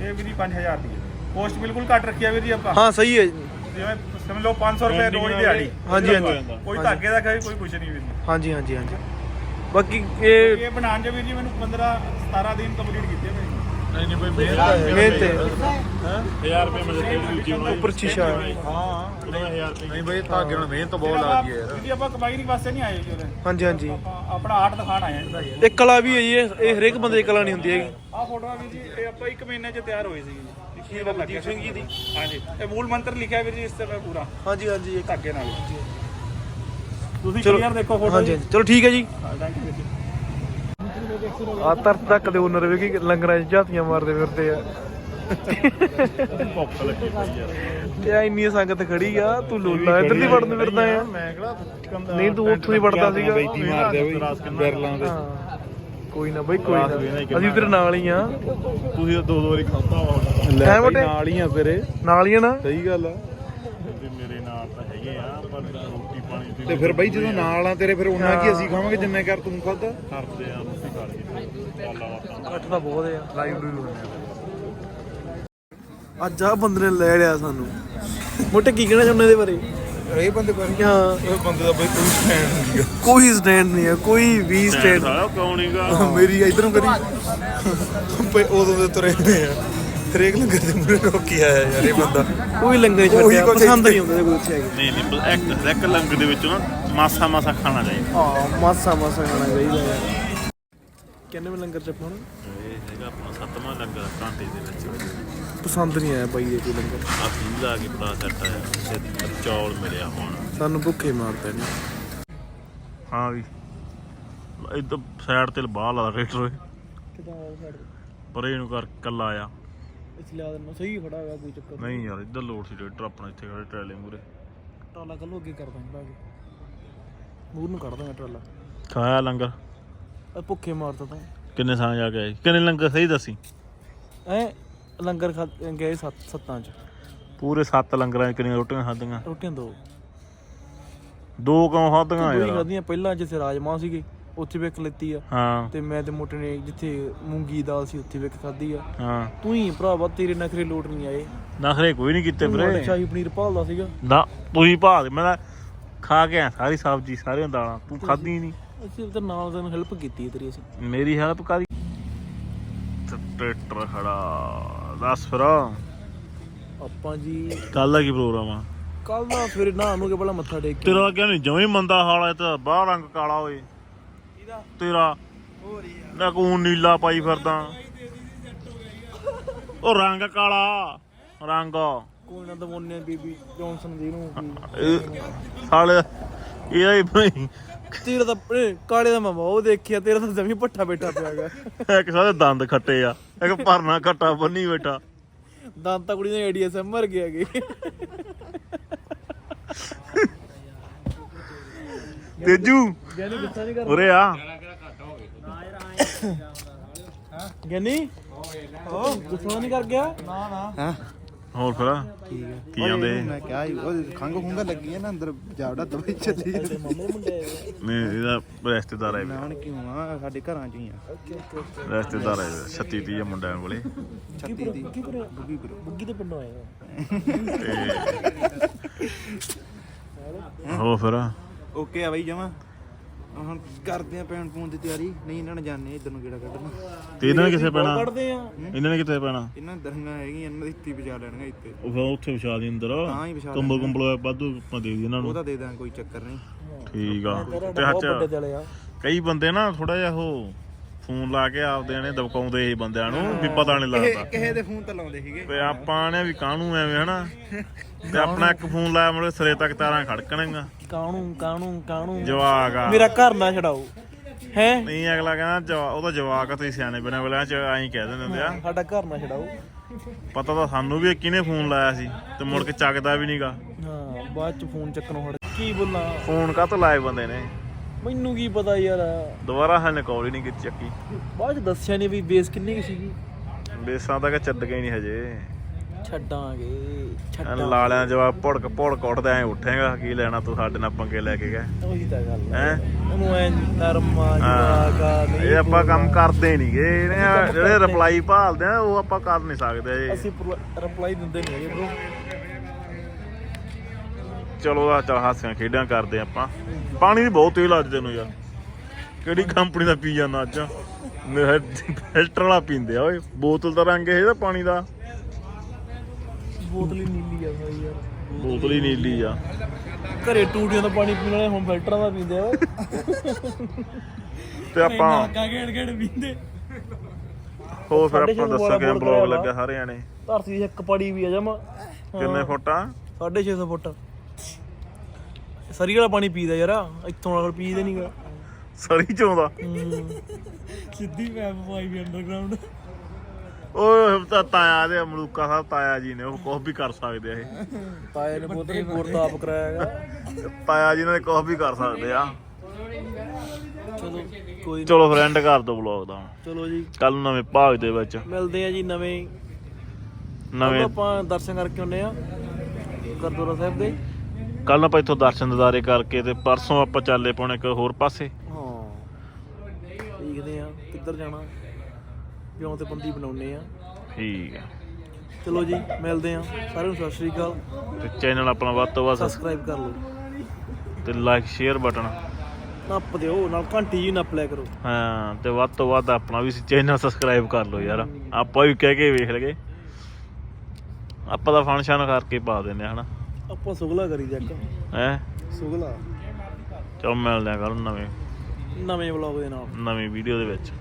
ਇਹ ਵੀਰ ਜੀ 5000 ਦੀ ਹੈ। ਕੋਸਟ ਬਿਲਕੁਲ ਘੱਟ ਰੱਖੀ ਆ ਵੀਰ ਜੀ ਆਪਾਂ। ਹਾਂ ਸਹੀ ਹੈ ਜੀ। ਜਿਵੇਂ ਸਮਝ ਲਓ 500 ਰੁਪਏ ਰੋਜ਼ ਦਿਹਾੜੀ। ਹਾਂਜੀ, ਹਾਂਜੀ। ਕੋਈ ਧਾਗੇ ਦਾ ਖਾਈ ਕੋਈ ਕੁਛ ਨਹੀਂ ਵੀਰ ਜੀ। ਹਾਂਜੀ ਹਾਂਜੀ ਹਾਂਜੀ। ਬਾਕੀ ਇਹ ਇਹ ਬਣਾਉਣ ਚ ਵੀਰ ਜੀ ਮੈਨੂੰ 15 17 ਦਿਨ ਕੰਪਲੀਟ ਕੀਤੇ। ਨਹੀਂ ਨਹੀਂ ਬਈ ਮਿਹਨਤ ਮਿਹਨਤ ਹੈ। 1000 ਰੁਪਏ ਮੈਂ ਤੇ ਦੂਜੀ ਬਣਾਈ। ਉੱਪਰ ਸ਼ੀਸ਼ਾ ਹਾਂ। ਉਹਨੇ 1000 ਰੁਪਏ। ਨਹੀਂ ਬਈ ਧਾਗੇ ਨਾਲ ਮਿਹਨਤ ਬਹੁਤ ਲੱਗਦੀ ਹੈ ਵੀਰ ਜੀ ਆਪਾਂ ਕਮਾਈ ਨਹੀਂ ਵਾਸਤੇ ਨਹੀਂ ਆਏ ਜੀ ਹਾਂਜੀ ਹਾਂਜੀ। ਆਪਾਂ ਆਪਣਾ ਆਰਟ ਦਿਖਾਣ ਆਏ ਹਾਂ। ਇਹ ਕਲਾ ਵੀ ਹੈ ਜੀ ਇਹ ਇਹ ਹਰੇਕ ਬੰਦੇ ਦੀ ਕਲਾ ਨਹੀਂ ਹੁੰਦੀ ਹੈਗੀ। ਆਹ ਫੋਟੋਆਂ ਵੀਰ ਜੀ ਇਹ ਆਪਾਂ 1 ਮਹੀਨੇ ਚ ਤਿਆਰ ਹੋਈ ਸੀ ਜੀ। ਸ਼੍ਰੀ ਬਾਬਾ ਦੀਪ ਸਿੰਘ ਜੀ ਦੀ। ਹਾਂਜੀ। ਇਹ ਮੂਲ ਮੰਤਰ ਲਿਖਿਆ ਵੀਰ ਜੀ ਇਸ ਤੇ ਮੈਂ ਪੂਰਾ। ਹਾਂਜੀ ਹਾਂਜੀ। ਇਹ- ਧਾਗੇ ਨਾਲ। ਤੁਸੀਂ ਚਲੋ। ਕਲੀਅਰ ਦੇਖੋ ਫੋਟੋ ਹਾਂਜੀ ਹਾਂਜੀ। ਚਲੋ ਠੀਕ ਹੈ ਜੀ। ਥੈਂਕ ਯੂ ਜੀ। ਆ ਤਰਤ ਤੱਕ ਦੇ ਓਨਰ ਵੇ ਕਿ ਲੰਗਰਾਂ 'ਚ ਝਾਤੀਆਂ ਮਾਰਦੇ ਫਿਰਦੇ ਆ। ਭੁੱਖ ਲੱਗੀ ਪਈ ਯਾਰ ਤੇ ਆ ਇੰਨੀ ਸੰਗਤ ਖੜੀ ਆ ਤੂੰ ਲੋਲਾ ਇੱਧਰ ਦੀ ਵੜਨ ਫਿਰਦਾ ਆ। ਮੈਂ ਕਿਹੜਾ ਨਹੀਂ ਤੂੰ ਉੱਥੋਂ ਹੀ ਵੜਦਾ ਸੀਗਾ। ਮਾਰਦੇ ਬਈ ਬਿਰਲਾਂ ਦੇ। ਕੋਈ ਨਾ ਬਈ ਕੋਈ ਨਾ। ਅਸੀਂ ਤੇਰੇ ਨਾਲ ਹੀ ਆ। ਤੁਸੀਂ ਤਾਂ ਦੋ ਦੋ ਵਾਰੀ ਖਾਂਦਾ ਵਾ। ਨਾਲ ਹੀ ਆ ਤੇਰੇ। ਨਾਲ ਹੀ ਆ ਨਾ? ਸਹੀ ਗੱਲ ਆ। ਮੇਰੇ ਨਾਲ ਤਾਂ ਹੈਗੇ ਆ ਪਰ ਤੇ ਫਿਰ ਬਈ ਜਦੋਂ ਨਾਲ ਆ ਤੇਰੇ ਫਿਰ ਉਹਨਾਂ ਕੀ ਅਸੀਂ ਖਾਵਾਂਗੇ? ਜਿੰਨੇ ਕਰ ਤੂੰ ਖਾਦਾ। ਕਰਦੇ ਆ ਰੋਟੀ ਖਾ ਲਈਏ। ਅੱਠ ਤਾਂ ਬਹੁਤ ਆ ਲਾਈਵ ਅੱਜ ਆ ਬੰਦੇ ਨੇ ਲੈ ਲਿਆ ਸਾਨੂੰ। ਮੋਟੇ ਕੀ ਕਹਿਣਾ ਚਾਹੁੰਦੇ ਇਹਦੇ ਬਾਰੇ? ਇਹ ਬੰਦੇ ਪਰ ਹਾਂ। ਇਹ ਬੰਦੇ ਦਾ ਬਈ ਕੋਈ ਸਟੈਂਡ ਨਹੀਂ ਕੋਈ ਸਟੈਂਡ ਨਹੀਂ ਹੈ ਕੋਈ ਵੀ ਸਟੈਂਡ ਸਾਰਾ ਕੌਣ ਹੀਗਾ ਮੇਰੀ ਇਧਰੋਂ ਕਰੀ। ਉਦੋਂ ਦੇ ਤੁਰੇ ਹੋਏ ਆ। ਹਰੇਕ ਲੰਗਰ ਦੇ ਮੂਰੇ ਰੋਕੀ ਆਇਆ ਯਾਰ ਇਹ ਬੰਦਾ। ਕੋਈ ਲੰਗਰ ਉਹੀ ਛੱਡਿਆ ਕੁਛ ਪਸੰਦ ਨਹੀਂ ਆਉਂਦਾ ਕੋਈ ਉੱਥੇ ਨਹੀਂ ਨਹੀਂ ਇੱਕ ਇੱਕ ਲੰਗ ਦੇ ਵਿੱਚ ਨਾ ਮਾਸਾ ਮਾਸਾ ਖਾਣਾ ਚਾਹੀਦਾ। ਹਾਂ ਮਾਸਾ ਮਾਸਾ ਖਾਣਾ ਚਾਹੀਦਾ ਯਾਰ। ਕਿੰਨੇ ਮੈਂ ਲੰਗਰ ਚ ਪਾਉਣਾ ਇਹ ਹੈਗਾ ਆਪਣਾ ਸੱਤਵਾਂ ਲੰਗਰ ਘੰਟੇ ਦੇ ਵਿੱਚ। ਪਸੰਦ ਨਹੀਂ ਆਇਆ ਬਾਈ ਇਹ ਕੋਈ ਲੰਗਰ। ਆ ਪੀਜ਼ਾ ਆ ਕੇ ਬੜਾ ਸੈੱਟ ਆਇਆ ਚੌਲ ਮਿਲਿਆ ਹੁਣ। ਸਾਨੂੰ ਭੁੱਖੇ ਮਾਰਦਾ ਨੇ। ਹਾਂ ਵੀ ਇਧਰ ਸਾਈਡ ਤੇ ਬਾਹਰ ਲਾ ਰੇਟਰ ਓਏ ਕਿਦਾਂ ਸਾਡੇ ਪਰ ਇਹਨੂੰ ਕਰ ਕੱਲਾ ਆ। ਇਸ ਲਿਆ ਦੇਣਾ ਸਹੀ ਖੜਾ ਹੈਗਾ ਕੋਈ ਚੱਕਰ ਨਹੀਂ ਯਾਰ ਇੱਧਰ ਲੋਡ ਸੀ ਰੇਟਰ ਆਪਣਾ ਇੱਥੇ ਖੜੇ ਟਰੈਲੇ ਮੂਰੇ ਟਰਾਲਾ ਕੱਲੋ ਅੱਗੇ ਕਰ ਦਾਂਗੇ ਭਾਗੇ ਮੂਰ ਨੂੰ ਕੱਢ ਦਾਂਗਾ ਟਰਾਲਾ। ਖਾਇਆ ਲੰਗਰ? ਆ ਭੁੱਖੇ ਮਾਰਦਾ ਤਾਂ। ਕਿੰਨੇ ਸਾਂ ਜਾ ਕੇ ਆਏ? ਕਿੰਨੇ ਲੰਗਰ ਸਹੀ ਦੱਸੀ? ਐ ਲੰਗਰ ਖਾ ਗਏ ਸੱਤ ਸੱਤਾਂ ਚ। ਪੂਰੇ 7 ਲੰਗਰਾਂ 'ਚ ਕਿੰਨੀਆਂ ਰੋਟੀਆਂ ਖਾਧੀਆਂ? ਰੋਟੀਆਂ ਦੋ। ਦੋ ਕਿਉਂ ਖਾਧੀਆਂ ਯਾਰ? ਪਹਿਲਾਂ ਜਿੱਥੇ ਰਾਜਮਾਂ ਸੀਗੇ। ਉੱਥੇ ਵੇਖ ਲੈਤੀ ਆ। ਹਾਂ। ਤੇ ਮੈਂ ਤੇ ਮੋਟੇ ਨੇ ਜਿੱਥੇ ਮੂੰਗੀ ਦਾਲ ਸੀ ਉੱਥੇ ਵੇਖ ਖਾਧੀ ਆ। ਹਾਂ। ਤੂੰ ਹੀ ਭਰਾਵਾ ਤੇਰੇ ਨਖਰੇ ਲੋਟ ਨਹੀਂ ਆਏ। ਨਖਰੇ ਕੋਈ ਨਹੀਂ ਕੀਤੇ ਤੂੰ ਵੀਰੇ। ਸ਼ਾਹੀ ਪਨੀਰ ਭਾਲਦਾ ਸੀਗਾ। ਨਾ ਤੁਸੀਂ ਭਾਲ ਮੈਂ ਤਾਂ ਖਾ ਕੇ ਆਇਆ ਸਾਰੀ ਸਬਜ਼ੀ ਸਾਰੀਆਂ ਦਾਲਾਂ। ਤੂੰ ਖਾਧੀ ਨਹੀਂ। ਅਸੀਂ ਤਾਂ ਨਾਲ ਤੈਨੂੰ ਹੈਲਪ ਕੀਤੀ ਹੈ ਤੇਰੀ ਅਸੀਂ। ਮੇਰੀ ਹੈਲਪ ਕਰੀ ਟਰੈਕਟਰ ਖੜਾ। ਦੱਸ ਫਿਰ। ਆਪਾਂ ਜੀ ਕੱਲ ਦਾ ਕੀ ਪ੍ਰੋਗਰਾਮ ਆ? ਕੱਲ ਦਾ ਫਿਰ ਨਾ ਨੂੰ ਕੇ ਪਹਿਲਾਂ ਮੱਥਾ ਟੇਕ ਕੇ ਤੇਰਾ ਕਿਹਾ ਨਹੀਂ ਜਮੇ ਮੰਦਾ ਹਾਲ ਹੈ ਤੇ ਬਾਹਰ ਰੰਗ ਕਾਲਾ ਹੋਏ ਤੇਰਾ। ਨਾ ਕੋ ਨੀਲਾ ਪਾਈ ਫਿਰਦਾ। ਉਹ ਰੰਗ ਕਾਲਾ। ਰੰਗ। ਕੋਈ ਨਾ ਦਮੋਨੇ ਬੀਬੀ ਜੌਨਸਨ ਦੀ ਨੂੰ। ਇਹ ਸਾਲੇ ਇਹਦਾ ਹੀ ਬਈ ਤੇਰਾ ਤਾਂ ਆਪਣੇ ਕਾਲੇ ਦਾ ਮਾਮਾ ਉਹ ਦੇਖਿਆ ਤੇਰਾ ਤਾਂ ਜਮੀ ਪੱਠਾ ਬੈਠਾ ਪਿਆਗਾ ਇੱਕ ਸਾਰੇ ਦੰਦ ਖੱਟੇ ਆ ਇੱਕ ਭਰਨਾ ਘੱਟਾ ਬੰਨੀ ਬੈਠਾ। ਦੰਦ ਤਾਂ ਕੁੜੀ ਨੇ ਏਡੀਐਸਐਮ ਮਰ ਗਿਆ ਗੇ ਤੇਜੂ ਗਿਆਨੀ ਗੁੱਸਾ ਨਹੀਂ ਕਰ ਉਰੇ ਆ। ਗਿਆਨੀ? ਉਹ ਗੁੱਸਾ ਨਹੀਂ ਕਰ ਗਿਆ? ਹਾਂ? ਹੋਰ ਫਿਰ? ਕੀ ਆਂਦੇ ਮੈਂ ਕਿਹਾ ਸੀ, ਉਹ ਖੰਗ ਖੁੰਗਾ ਲੱਗੀ ਹੈ ਨਾ ਅੰਦਰ ਜਾਵੜਾ ਦਵਾਈ ਚੱਲੀ ਜਾਂਦੀ। ਨੇ ਇਹਦਾ ਰਿਸ਼ਤੇਦਾਰ ਹੈ ਮੈਂ ਹੁਣ ਕਿਉਂ ਆ? ਸਾਡੇ ਘਰਾਂ ਚ ਹੀ ਆ। ਰਿਸ਼ਤੇਦਾਰ ਹੈ 36 30 ਮੁੰਡਿਆਂ ਕੋਲੇ। ਛੱਤੀ ਦੀ ਬੁੱਗੀ ਬਰੋ ਬੁੱਗੀ ਦੇ ਪਿੰਡੋਂ ਆਏ ਆ। ਤੇ ਹੋ ਫਿਰ? ਓਕੇ ਆ ਬਾਈ ਜਮਾ। ਹੁਣ ਕਰਦੇ ਆ ਪੈਣ ਪੂਣ ਦੀ ਤਿਆਰੀ। ਨਹੀਂ ਇਹਨਾਂ ਨੇ ਜਾਣੇ ਇਧਰ ਨੂੰ ਕਿਹੜਾ ਕੱਢਣਾ। ਤੇ ਇਹਨਾਂ ਨੇ ਕਿੱਥੇ ਪੈਣਾ? ਕੱਢਦੇ ਆ। ਇਹਨਾਂ ਨੇ ਕਿੱਥੇ ਪੈਣਾ? ਇਹਨਾਂ ਦਰੰਗਾਂ ਹੈਗੀਆਂ ਇਹਨਾਂ ਦੀ ਹੀ ਬਚਾ ਲੈਣਗੇ ਇੱਥੇ। ਉਹ ਫਿਰ ਉੱਥੇ ਵਿਛਾ ਦੀ ਅੰਦਰ। ਤਾਂ ਹੀ ਵਿਛਾ ਕੰਬਲ ਕੰਬਲ ਵਾਧੂ ਆਪਾਂ ਦੇ ਦੀ ਇਹਨਾਂ ਨੂੰ। ਉਹਦਾ ਦੇ ਦਾਂ ਕੋਈ ਚੱਕਰ ਨਹੀਂ। ਠੀਕ ਆ। ਤੇ ਹੱਥ ਚਲੇ ਆ। ਕਈ ਬੰਦੇ ਨਾ ਥੋੜਾ ਜਿਹਾ ਉਹ ਫੋਨ ਲਾ ਕੇ ਆਪਦੇ ਨੇ ਦਬਕਾਉਂਦੇ ਇਹ ਬੰਦਿਆਂ ਨੂੰ ਵੀ ਪਤਾ ਨਹੀਂ ਲੱਗਦਾ। ਕਿਸੇ ਦੇ ਫੋਨ ਤੇ ਲਾਉਂਦੇ ਸੀਗੇ। ਤੇ ਆਪਾਂ ਨੇ ਵੀ ਕਾਹਨੂੰ ਐਵੇਂ ਹਨਾ? ਤੇ ਆਪਣਾ ਇੱਕ ਫੋਨ ਲਾਇਆ ਮੜੇ ਸਿਰੇ ਤੱਕ ਤਾਰਾਂ ਖੜਕਣਗੀਆਂ। ਕਾਣੂ ਕਾਣੂ ਕਾਣੂ। ਜਵਾਕ ਆ। ਮੇਰਾ ਘਰ ਨਾ ਛਡਾਓ। ਹੈ? ਨਹੀਂ ਅਗਲਾ ਕਹਿੰਦਾ ਜਵਾ- ਉਹਦਾ ਜਵਾਕ ਆ ਤੁਸੀਂ ਸਿਆਣੇ ਬਣੇ ਵਾਲਿਆਂ ਚ ਐਂ ਕਹਿ ਦਿੰਦੇ ਹੁੰਦੇ ਆ। ਸਾਡਾ ਘਰ ਨਾ ਛਡਾਓ। ਪਤਾ ਤਾਂ ਸਾਨੂੰ ਵੀ ਕਿਹਨੇ ਫੋਨ ਲਾਇਆ ਸੀ ਤੇ ਮੁੜ ਕੇ ਚੱਕਦਾ ਵੀ ਨਹੀਂਗਾ ਹਾਂ ਬਾਅਦ ਚ ਫੋਨ ਚੱਕਣੋਂ ਹਟ ਕੀ ਬੋਲਾਂ? ਫੋਨ ਕਾਹਤੋਂ ਲਾਏ ਬੰਦੇ ਨੇ? ਮੈਨੂੰ ਕੀ ਪਤਾ ਯਾਰ। ਦੁਬਾਰਾ ਹਾਲੇ ਕਾਲ ਹੀ ਨਹੀਂ ਕੀਤੀ ਚੱਕੀ। ਬਾਅਦ ਚ ਦੱਸਿਆ ਨਹੀਂ ਵੀ ਬੇਸ ਕਿੰਨੀ ਕੁ ਸੀਗੀ। ਬੇਸਾਂ ਤੱਕ ਚੱਦ ਗਏ ਨਹੀਂ ਹਜੇ। ਛੱਡਾਂਗੇ ਛੱਡਾਂ ਲਾਲਿਆਂ ਜਵਾਬ ਭੜਕ ਭੜਕ ਉੱਠਦਾ ਐ ਉੱਠੇਗਾ ਕੀ ਲੈਣਾ ਤੂੰ ਸਾਡੇ ਨਾਲ ਪੰਗੇ ਲੈ ਕੇ ਗਏ। ਉਹੀ ਤਾਂ ਗੱਲ ਹੈ। ਉਹਨੂੰ ਐ ਨਰਮਾ ਜਵਾਗਾ ਨਹੀਂ ਇਹ ਆਪਾਂ ਕੰਮ ਕਰਦੇ ਨਹੀਂਗੇ ਜਿਹੜੇ ਰਿਪਲਾਈ ਭਾਲਦੇ ਆ ਉਹ ਆਪਾਂ ਕਰ ਨਹੀਂ ਸਕਦੇ ਅਸੀਂ ਰਿਪਲਾਈ ਦਿੰਦੇ ਨਹੀਂ ਹੈਗੇ bro ਚਲੋ ਆ ਚਲ ਹਾਸਿਆਂ ਖੇਡਾਂ ਕਰਦੇ ਆਪਾਂ। ਪਾਣੀ ਦੀ ਬਹੁਤ ਤੇਲ ਅੱਜ ਤੈਨੂੰ ਯਾਰ। ਕਿਹੜੀ ਕੰਪਨੀ ਦਾ ਪੀ ਜਾਂਦਾ ਅੱਜ? ਫਿਲਟਰ ਵਾਲਾ ਪੀਂਦੇ ਆ ਓਏ। ਬੋਤਲ ਦਾ ਰੰਗ ਇਹ ਇਹਦਾ ਪਾਣੀ ਦਾ। ਬੋਤਲ ਹੀ ਨੀਲੀ ਆ ਸਾਰੀ ਯਾਰ। ਬੋਤਲ ਹੀ ਨੀਲੀ ਆ। ਘਰੇ ਟੂਟੀਆਂ ਦਾ ਪਾਣੀ ਪੀਣ ਵਾਲੇ ਹੁਣ ਫਿਲਟਰਾਂ ਦਾ ਪੀਂਦੇ ਆ। ਤੇ ਆਪਾਂ ਕਾ ਗੇੜ ਗੇੜ ਪੀਂਦੇ। ਹੋਰ ਫਿਰ ਆਪਾਂ ਛੇ ਦੱਸਾਂਗੇ ਬਲੌਗ ਬੋਲ ਲੱਗਾ ਸਾਰਿਆਂ ਨੇ। ਧਰਤੀ ਦੀ ਇੱਕ ਪੜੀ ਵੀ ਆ ਜਮਾ। ਕਿੰਨੇ ਫੁੱਟ ਆ? 650 ਫੁੱਟ। ਸਰੀ ਵਾਲਾ ਪਾਣੀ ਪੀਦਾ ਯਾਰ ਇੱਥੋਂ ਵਾਲਾ ਪੀਦੇ ਨਹੀਂਗਾ ਸਰੀ ਚੋਂਦਾ ਸਿੱਧੀ ਮੈਪ ਪਾਈ ਵੀ ਅੰਡਰਗਰਾਉਂਡ ਓਏ ਤਾਂ ਤਾਇਆ ਦੇ ਅਮਲੂਕਾ ਸਾਹਿਬ ਤਾਇਆ ਜੀ ਨੇ ਉਹ ਕੁਝ ਵੀ ਕਰ ਸਕਦੇ ਆ ਇਹ। ਤਾਏ ਨੇ ਬੋਤਲ ਹੀ ਬੋਰ ਤਾਂ ਆਪ ਕਰਾਇਆ ਹੈਗਾ। ਤਾਇਆ ਜੀ ਨੇ ਕੁਝ ਵੀ ਕਰ ਸਕਦੇ ਆ। ਚਲੋ ਕੋਈ ਚਲੋ ਫਰੈਂਡ ਕਰ ਦੋ ਬਲੌਗ ਦਾ ਚਲੋ ਜੀ। ਕੱਲ ਨੂੰ ਨਵੇਂ ਭਾਗ ਦੇ ਵਿੱਚ। ਮਿਲਦੇ ਆ ਜੀ ਨਵੇਂ। ਨਵੇਂ ਆਪਾਂ ਦਰਸ਼ਨ ਕਰਕੇ ਆਉਨੇ ਆ। ਗੁਰਦੁਆਰਾ ਸਾਹਿਬ ਦੇ। ਕੱਲ ਨੂੰ ਆਪਾਂ ਇੱਥੋਂ ਦਰਸ਼ਨ ਦਿਦਾਰੇ ਕਰਕੇ ਤੇ ਪਰਸੋਂ ਆਪਾਂ ਚੱਲੇ ਪਾਉਣੇ ਇੱਕ ਹੋਰ ਪਾਸੇ। ਹਾਂ। ਦੇਖਦੇ ਆ ਕਿੱਧਰ ਜਾਣਾ। ਜਿਉਂ ਤੇ ਬੰਦੀ ਬਣਾਉਨੇ ਆ। ਠੀਕ ਹੈ ਚਲੋ ਜੀ ਮਿਲਦੇ ਆ। ਸਾਰਿਆਂ ਨੂੰ ਸਤਿ ਸ਼੍ਰੀ ਅਕਾਲ। ਤੇ ਚੈਨਲ ਆਪਣਾ ਵੱਧ ਤੋਂ ਵੱਧ ਸਬਸਕ੍ਰਾਈਬ ਕਰ ਲਓ। ਤੇ ਲਾਈਕ ਸ਼ੇਅਰ ਬਟਨ ਨੱਪ ਦਿਓ ਨਾਲ ਘੰਟੀ ਜੀ ਨੱਪ ਲਿਆ ਕਰੋ। ਹਾਂ ਤੇ ਵੱਧ ਤੋਂ ਵੱਧ ਆਪਣਾ ਵੀ ਚੈਨਲ ਸਬਸਕ੍ਰਾਈਬ ਕਰ ਲਓ ਯਾਰ। ਆਪਾਂ ਵੀ ਕਹਿ ਕੇ ਵੇਖ ਲਗੇ ਆਪਾਂ ਤਾਂ ਫੰਕਸ਼ਨ ਕਰਕੇ ਪਾ ਦਿੰਨੇ ਆ ਹਨਾ? ਆਪਾਂ ਸੁਗਲਾ ਕਰੀ ਜੱਕ ਹੈ? ਸੁਗਲਾ। ਚਲ ਮਿਲਦੇ ਆ ਕੱਲ ਨਵੇਂ। ਨਵੇਂ ਵਲੌਗ ਦੇ ਨਾਲ। ਨਵੀਂ ਵੀਡੀਓ ਦੇ ਵਿੱਚ।